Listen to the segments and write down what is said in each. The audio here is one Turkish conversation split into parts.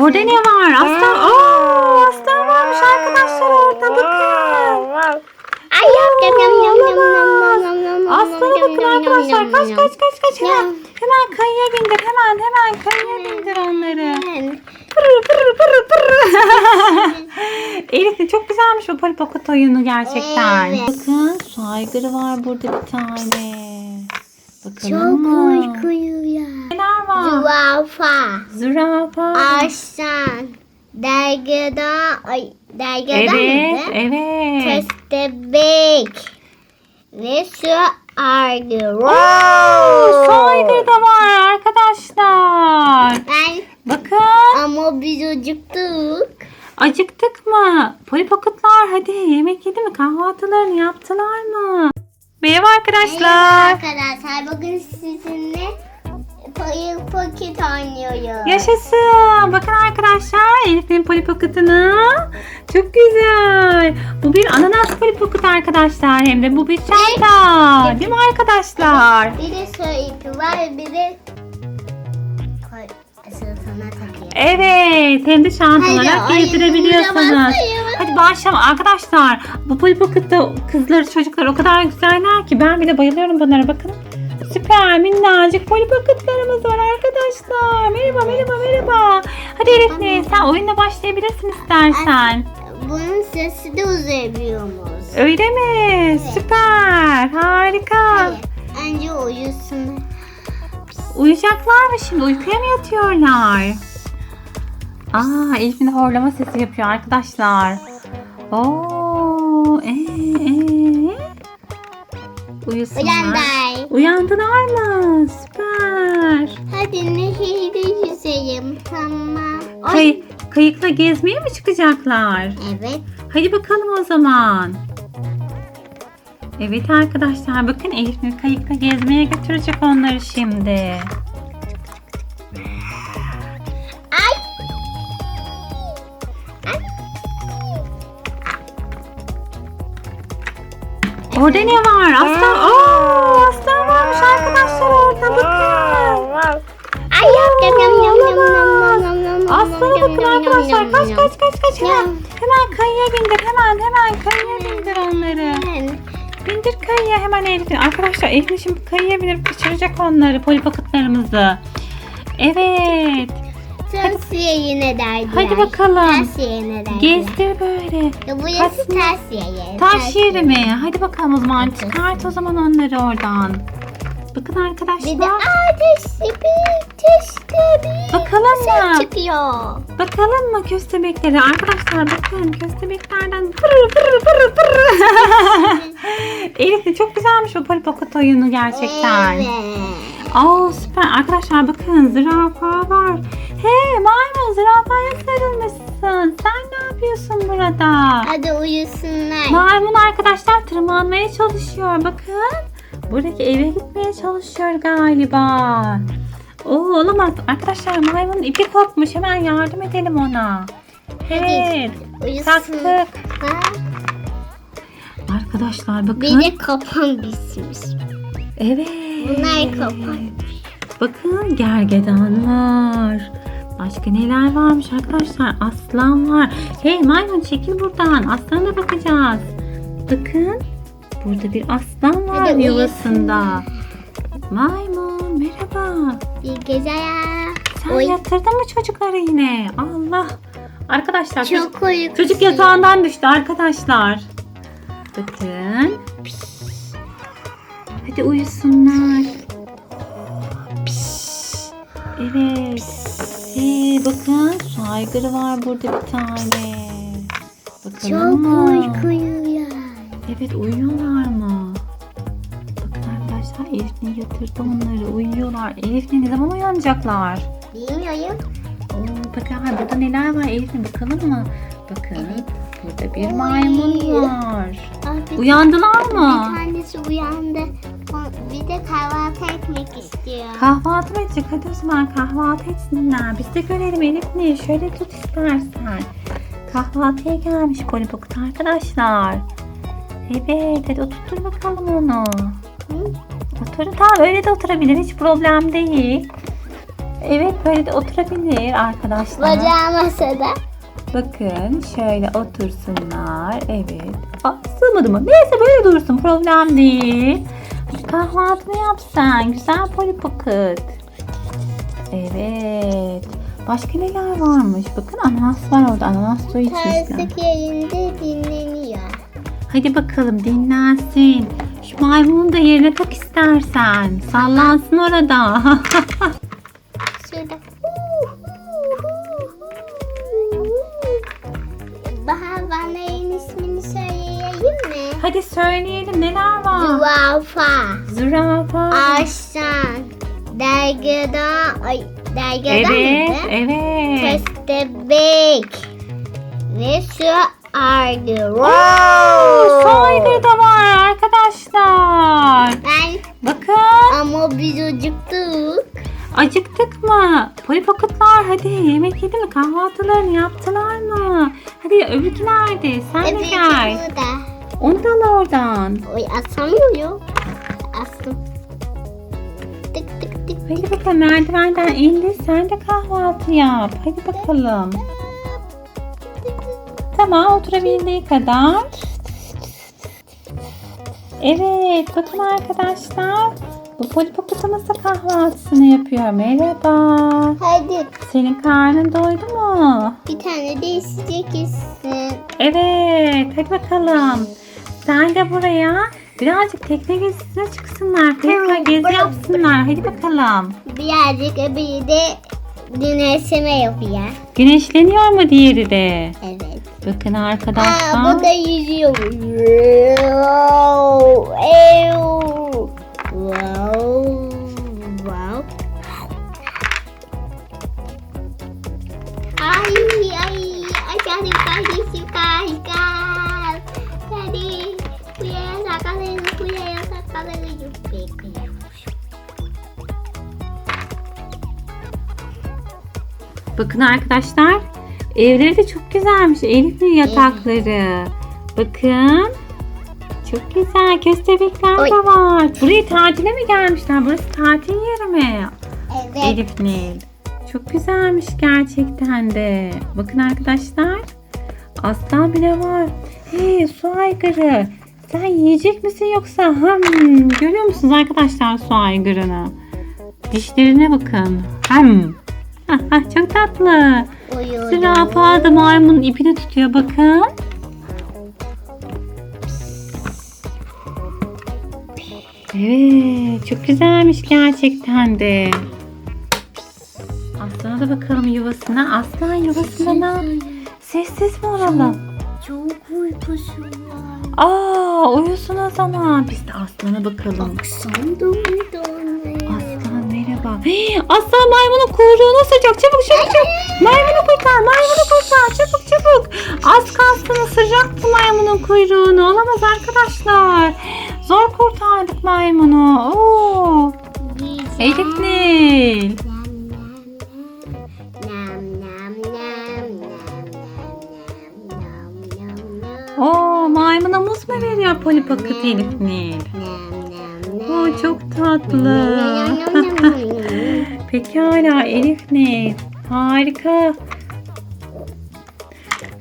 Orada ne var? Aslan. Aa, aslan varmış arkadaşlar orada bakın. Ay yap yap yap yap yap yap yap yap yap Aslana bakın arkadaşlar. Kaç kaç kaç kaç hemen. Hemen kayaya bindir. Hemen hemen kayaya bindir onları. Pırr pırr pırr pırr. Elif de çok güzelmiş bu Polly Pocket oyunu gerçekten. Evet. Bakın su aygırı var burada bir tane. Bakalım Çok mı? korkuyor. Neler var? Zürafa. Zürafa. Aslan. Dergada. Ay dergada Evet, mıydı? evet. Köstebek. Ve su aygırı. Oo, su aygırı da var arkadaşlar. Ben Bakın. ama biz acıktık. Acıktık mı? Polly Pocket'lar hadi yemek yedi mi? Kahvaltılarını yaptılar mı? Merhaba Merhaba arkadaşlar. arkadaşlar. Bugün sizinle payı paket oynuyoruz. Yaşasın. Bakın arkadaşlar Elif'in Polly Pocket'ını. Çok güzel. Bu bir ananas Polly Pocket arkadaşlar. Hem de bu bir çanta. Değil mi arkadaşlar? Bir de soy ipi var bir de sana takıyor. Evet. Hem de çanta olarak başlayalım. Hadi başlayalım arkadaşlar. Bu Polly Pocket'ta kızları çocuklar o kadar güzeller ki ben bile bayılıyorum bunlara bakın. Süper minnacık Polly Pocket'larımız var arkadaşlar. Merhaba merhaba merhaba. Hadi Elif sen oyuna başlayabilirsin istersen. Bunun sesi de uzayabiliyormuş. Öyle mi? Süper. Harika. Hayır. Önce uyusun. Uyuyacaklar mı şimdi? Uykuya mı yatıyorlar? Aa, Elif'in horlama sesi yapıyor arkadaşlar. Oo, ee, ee. Uyusunlar. Uyanday. Uyandılar mı? Süper. Hadi nehirde yüzelim. Tamam. Ay. Kay kayıkla gezmeye mi çıkacaklar? Evet. Hadi bakalım o zaman. Evet arkadaşlar bakın Elif kayıkla gezmeye götürecek onları şimdi. Orada ne var? Aslan. Aa, aslan varmış arkadaşlar orada. Bakın. Ay yap yap yap yap yap yap yap. Aslana bakın arkadaşlar. Kaç kaç kaç kaç hemen. Hemen kayaya bindir. Hemen hemen kayaya bindir onları. Bindir kayaya hemen Elif'in. Arkadaşlar Elif'in şimdi kayaya bindirip kaçıracak onları. Polipakıtlarımızı. Evet. Tersiye yine derdiler. Hadi bakalım. Tersiye yine derdiler. Gezdir böyle. Ya burası Kaç- tersiye yeri. Taş yeri mi? Hadi bakalım o zaman. Çıkart o zaman onları oradan. Bakın Bir de arkadaşlar. ateş bir teşte bir Bakalım mı? çıkıyor. Bakalım mı köstebekleri? Arkadaşlar bakın köstebeklerden pırr pırr pırr pırr. Elif de çok güzelmiş bu Polly Pocket oyunu gerçekten. Evet. Aa süper. Arkadaşlar bakın zürafa var. Hey maymun zürafaya sarılmışsın. Sen ne yapıyorsun burada? Hadi uyusunlar. Maymun arkadaşlar tırmanmaya çalışıyor. Bakın. Buradaki eve gitmeye çalışıyor galiba. Oo olamaz. Arkadaşlar maymunun ipi kopmuş. Hemen yardım edelim ona. Evet. Uyusun. Taktık. Ha? Arkadaşlar bakın. Bir de kapan bitmiş. Evet. Bunlar kapan. Bakın gergedan var. Başka neler varmış arkadaşlar? Aslan var. Hey maymun çekil buradan. Aslana bakacağız. Bakın. Burada bir aslan var Hadi yuvasında. Maymun merhaba. Bir geceler. Sen Oy. yatırdın mı çocukları yine? Allah. Arkadaşlar çocuk, Çok uykusuz. çocuk yatağından düştü arkadaşlar. Bakın. Hadi uyusunlar. Evet. Hey, bakın su aygırı var burada bir tane. Bakalım Çok mı? uykuyor. Evet uyuyorlar mı? Bakın arkadaşlar Elif'le yatırdı onları. Uyuyorlar. Elif'le ne zaman uyanacaklar? Bilmiyorum. Oo, bakın ha, burada neler var Elif'le bakalım mı? Bakın Evet. burada bir maymun var. Abi, Uyandılar mı? Bir tanesi uyandı. Bir de kahvaltı etmek istiyor. Kahvaltı mı edecek? Hadi o zaman kahvaltı etsinler. Biz de görelim Elif ne? Şöyle tut istersen. Kahvaltıya gelmiş Polly Pocket arkadaşlar. Evet hadi oturtur bakalım onu. Hı? Otur tamam öyle de oturabilir hiç problem değil. Evet böyle de oturabilir arkadaşlar. Bacağı masada. Bakın şöyle otursunlar. Evet. Aa, sığmadı mı? Neyse böyle dursun. Problem değil. Kahvaltını yapsan. Güzel Polly Pocket. Evet. Başka neler varmış? Bakın ananas var orada. Ananas suyu içmişler. Terzik yerinde dinleniyor. Hadi bakalım dinlensin. Şu maymunu da yerine tak istersen. Sallansın orada. Hadi söyleyelim neler var? Zürafa. Zürafa. Arslan. Dergada. Ay, dergada Evet, mıydı? evet. Köstebek. Ve su argı. Oo, Saygı da var arkadaşlar. Ben Bakın ama biz acıktık. acıktık mı? Polly Pocket'lar hadi yemek yedi mi? Kahvaltılarını yaptılar mı? Hadi öbürkü nerede? Sen de gel. burada. Onu da al oradan. Oy asamıyor. Astım. Tık tık tık. Hadi bakalım merdivenden indi. Sen de kahvaltı yap. Hadi bakalım. Tamam oturabildiği kadar. Evet bakın arkadaşlar. Bu Polly Pocket'ımız da kahvaltısını yapıyor. Merhaba. Hadi Senin karnın doydu mu? bir tane de içecek içsin. Evet hadi bakalım. Sen de buraya birazcık tekne gezisine çıksınlar. Tekrar gezi yapsınlar. Hadi bakalım. Birazcık öbürü de güneşleme yapıyor. Güneşleniyor mu diğeri de? Evet. Bakın Aa, arkadaşlar. bu da yüzüyor. Bakın arkadaşlar. Evleri de çok güzelmiş. Elif'in yatakları. Bakın. Çok güzel. Köstebekler Oy. de var. Buraya tatile mi gelmişler? Burası tatil yeri mi? Evet. Elif Nil. Çok güzelmiş gerçekten de. Bakın arkadaşlar. Aslan bile var. Hey su aygırı. Sen yiyecek misin yoksa? Hmm, görüyor musunuz arkadaşlar su aygırını? Dişlerine bakın. Hmm. Hah, hah, çok tatlı. Uyuyor. Zürafa da maymunun ipini tutuyor bakın. Evet çok güzelmiş gerçekten de. Aslana da bakalım yuvasına. Aslan yuvasında ne? Sessiz mi olalım? Çok uykusu var. Aa uyusun o zaman. Biz de aslana bakalım. Akşam. Aslan merhaba. Hey, aslan maymunun kuyruğunu ısıracak. Çabuk çabuk çabuk. Maymunu kurtar. Maymunu kurtar. Çabuk çabuk. Az kalsın ısıracaktı maymunun kuyruğunu. Olamaz arkadaşlar. Zor kurtardık maymunu. Oo. Elif Nil. Oo maymuna muz mu veriyor Polly Pocket Elif Nil? Oo çok tatlı. Pekala Elif Nil. Harika.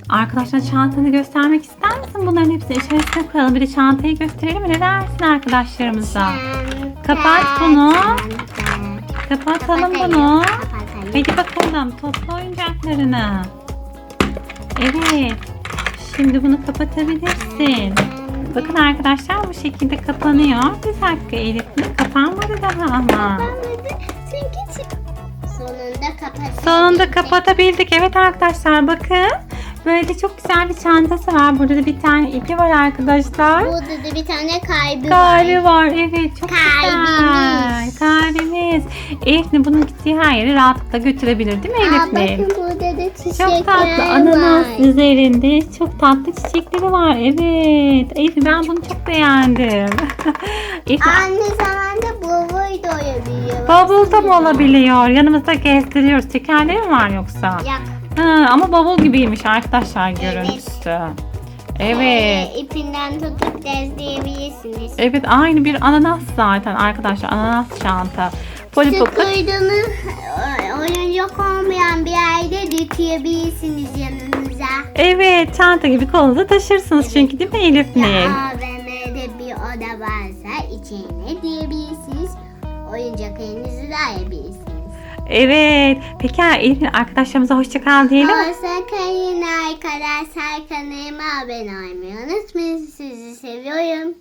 Arkadaşlar çantanı göstermek ister misin? Bunların hepsini içerisine koyalım. Bir de çantayı gösterelim? Ne dersin arkadaşlarımıza? Kapat bunu. Kapatalım bunu. Hadi bakalım topla oyuncaklarını. Evet. Şimdi bunu kapatabilirsin. Bakın arkadaşlar bu şekilde kapanıyor. Bir dakika Elif kapanmadı daha ama. Sonunda kapat. Sonunda kapatabildik. Evet arkadaşlar bakın. Böyle çok güzel bir çantası var. Burada da bir tane ipi var arkadaşlar. Burada da bir tane kalbi var. Kalbi var. Evet çok Kalbimiz. güzel. Kalbimiz. Elif'le bunun gittiği her yere rahatlıkla götürebilir değil mi Aa, Elif'le? bakın burada da çiçekler Çok tatlı ananas var. üzerinde çok tatlı çiçekleri var. Evet. Elif ben bunu çok beğendim. Elif Aynı zamanda bavul da olabiliyor. Bavul da mı olabiliyor? Yanımızda gezdiriyoruz. Tekerleri mi var yoksa? Yap. Ha, ama bavul gibiymiş arkadaşlar görüntüsü. Evet. Ee, ipinden tutup dezleyebilirsiniz. Evet aynı bir ananas zaten arkadaşlar ananas çanta. Polly Pocket. Sıkıldığınız e, oyuncak olmayan bir yerde götürebilirsiniz yanınıza. Evet çanta gibi kolunuza taşırsınız çünkü değil mi Elif Ya Nil? AVM'de bir oda varsa içine diyebilirsiniz. Oyuncaklarınızı da ayabilirsiniz. Evet. Peki Elif Nil, arkadaşlarımıza hoşça kal diyelim? Hoşça kalın arkadaşlar. Kanalıma abone olmayı unutmayın. Sizi seviyorum.